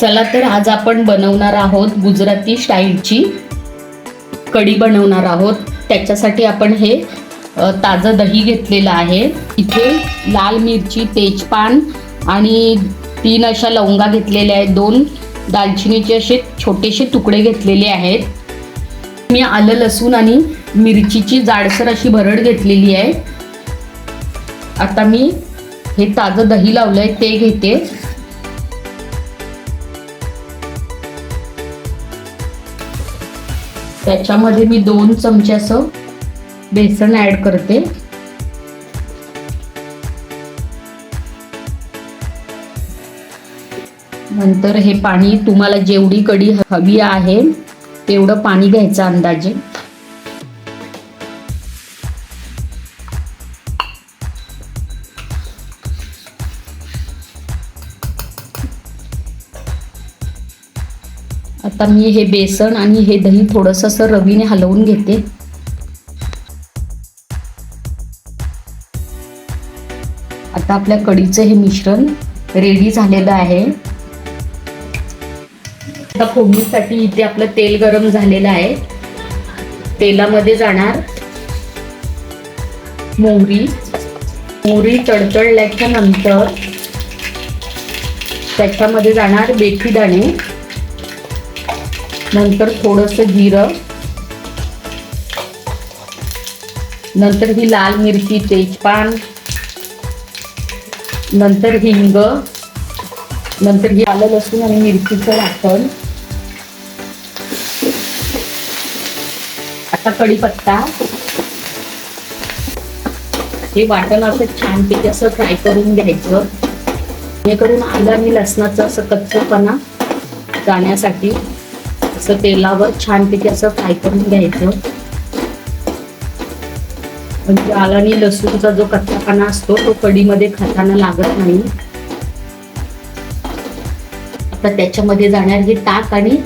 चला तर आज आपण बनवणार आहोत गुजराती स्टाईलची कढी बनवणार आहोत. त्याच्यासाठी आपण हे ताजं दही घेतलेलं आहे. इथे लाल मिरची तेजपान आणि तीन अशा लवंगा घेतलेल्या आहेत. दोन दालचिनीचे असे छोटेसे तुकडे घेतलेले आहेत. मी आलं लसूण आणि मिरचीची जाडसर अशी भरड घेतलेली आहे. आता मी हे ताजं दही लावलं आहे ते घेते. त्याच्यामध्ये मी दोन चमचे असं बेसन ऍड करते. नंतर हे पाणी तुम्हाला जेवढी कढी हवी आहे तेवढं पाणी घ्यायचं अंदाजे. आता मी हे बेसन आणि हे दही थोडंसं असं रवीने हलवून घेते. आता आपल्या कढीचं हे मिश्रण रेडी झालेलं आहे. आता फोडणीसाठी इथे आपलं तेल गरम झालेलं आहे. तेलामध्ये जाणार मोहरी. मोहरी तडतडल्याच्या नंतर त्याच्यामध्ये जाणार मेथी दाणे नंतर थोडंसं जिरं. नंतर ही लाल मिरची तेजपान. नंतर हिंग. नंतर ही आलं लसूण आणि मिरचीचं वाटण आता कढीपत्ता. हे वाटण असं छानपैकी असं फ्राय करून घ्यायचं. जेणेकरून आलं आणि लसणाचं असं कच्चपणा जाण्यासाठी. असं तेलावर छानपैकी असं फ्राय करून घ्यायचं. म्हणजे आला आणि लसूणचा जो कच्चापणा असतो तो कढीमध्ये खाताना लागत नाही. आता त्याच्यामध्ये जाणार हे ताक आणि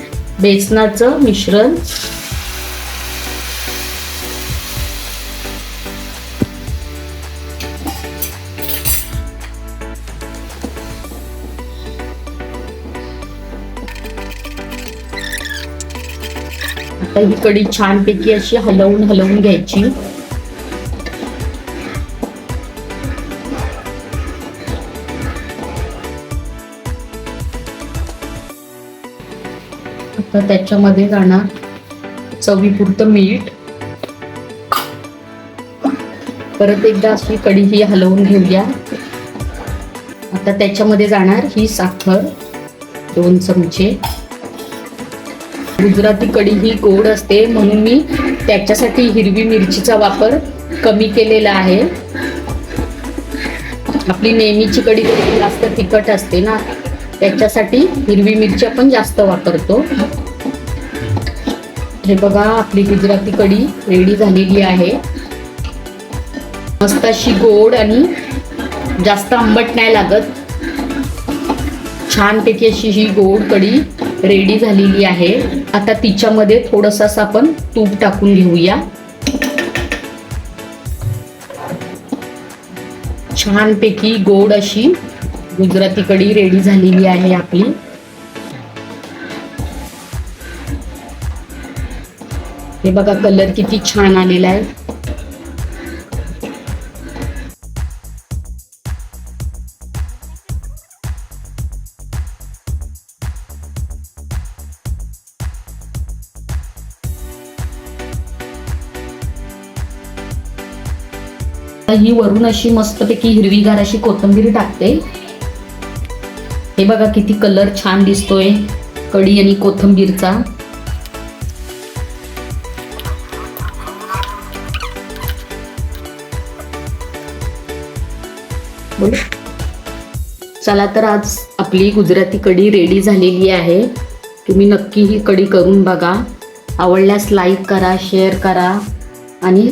बेसनाचं मिश्रण. आता ही कढी छानपैकी अशी हलवून हलवून घ्यायची. आता त्याच्यामध्ये जाणार चवीपुरतं मीठ. परत एकदा अशी कढी ही हलवून घेऊया. आता त्याच्यामध्ये जाणार ही साखर दोन चमचे. गुजराती कढी ही गोड असते म्हणून मी त्याच्यासाठी हिरवी मिरचीचा वापर कमी केलेला आहे. आपली नेहमीची कढी जास्त तिखट असते ना त्याच्यासाठी हिरवी मिरची आपण जास्त वापरतो. हे बघा आपली गुजराती कढी रेडी झालेली आहे. मस्त अशी गोड आणि जास्त आंबट नाही लागत. छानपैकी अशी ही गोड कढी रेडी झालेली आहे. आता तिच्यामध्ये थोडस असं आपण तूप टाकून घेऊया. छानपैकी गोड अशी गुजराती कढी रेडी झालेली आहे आपली. हे बघा कलर किती छान आलेला आहे. आता ही वरून अशी मस्तपैकी हिरवीगार अशी कोथंबीर टाकते. हे बघा किती कलर छान दिसतोय कढी आणि कोथिंबीरचा. चला तर आज आपली गुजराती कढी रेडी झालेली आहे. तुम्ही नक्की ही कढी करून बघा. आवडल्यास लाईक करा शेअर करा आणि